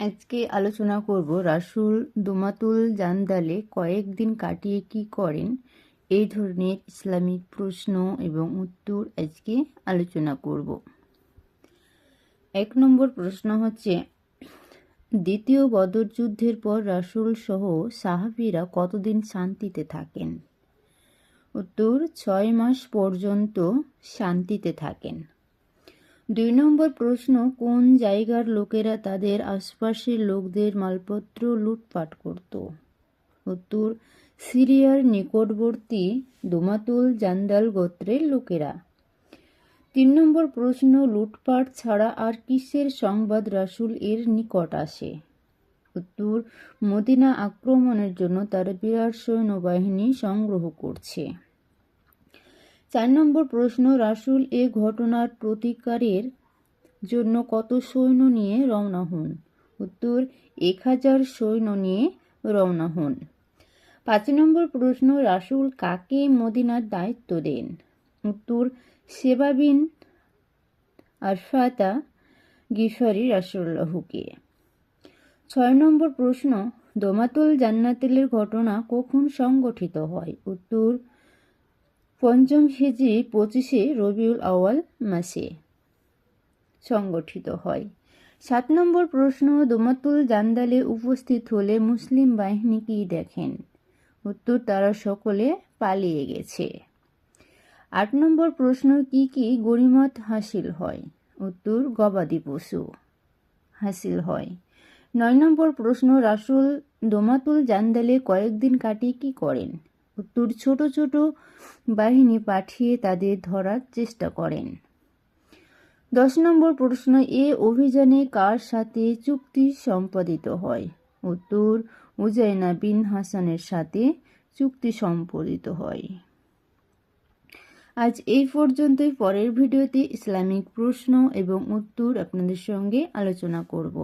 আজকে আলোচনা করব রাসূল দুমাতুল জান্দালে কয়েকদিন কাটিয়ে কি করেন? এই ধরনের ইসলামিক প্রশ্ন এবং উত্তর আজকে আলোচনা করব। এক নম্বর প্রশ্ন হচ্ছে, দ্বিতীয় বদর যুদ্ধের পর রাসূল সহ সাহাবীরা কতদিন শান্তিতে থাকেন? উত্তর, ছয় মাস পর্যন্ত শান্তিতে থাকেন। দুই নম্বর প্রশ্ন, কোন জায়গার লোকেরা তাদের আশপাশের লোকদের মালপত্র লুটপাট করত? উত্তর, সিরিয়ার নিকটবর্তী দোমাতুল জান্দাল গোত্রের লোকেরা। তিন নম্বর প্রশ্ন, লুটপাট ছাড়া আর কিসের সংবাদ রাসূল এর নিকট আসে? উত্তর, মদিনা আক্রমণের জন্য তারা বিরাট সৈন্যবাহিনী সংগ্রহ করছে। চার নম্বর প্রশ্ন, রাসূল এ ঘটনার প্রতিকারের জন্য কত সৈন্য নিয়ে রওনা হন? উত্তর, এক হাজার সৈন্য নিয়ে রওনা হন। পাঁচ নম্বর প্রশ্ন, রাসূল কাকে মদিনার দায়িত্ব দেন? উত্তর সেবাবিন আরফাতা গিফারি রাসুল্লাহকে ছয় নম্বর প্রশ্ন, দোমাতুল জান্নাতিলের ঘটনা কখন সংগঠিত হয়? উত্তর পঞ্চম হিজি পঁচিশে রবিউল আওয়াল মাসে সংগঠিত হয়। সাত নম্বর প্রশ্ন, দোমাতুল জান্দালে উপস্থিত হলে মুসলিম বাহিনী কি দেখেন? উত্তর, তারা সকলে পালিয়ে গেছে। আট নম্বর প্রশ্ন, কি কি গরিমত হাসিল হয়? উত্তর, গবাদি পশু হাসিল হয়। নয় নম্বর প্রশ্ন, রাসুল দোমাতুল জান্দালে কয়েকদিন কাটিয়ে কি করেন? উত্তর ছোট ছোট বাহিনী পাঠিয়ে তাদের ধরার চেষ্টা করেন। দশ নম্বর প্রশ্ন, এ অভিযানে কার সাথে চুক্তি সম্পাদিত হয়? উত্তর, উজাইনা বিন হাসানের সাথে চুক্তি সম্পাদিত হয়। আজ এই পর্যন্তই। পরের ভিডিওতে ইসলামিক প্রশ্ন এবং উত্তর আপনাদের সঙ্গে আলোচনা করব।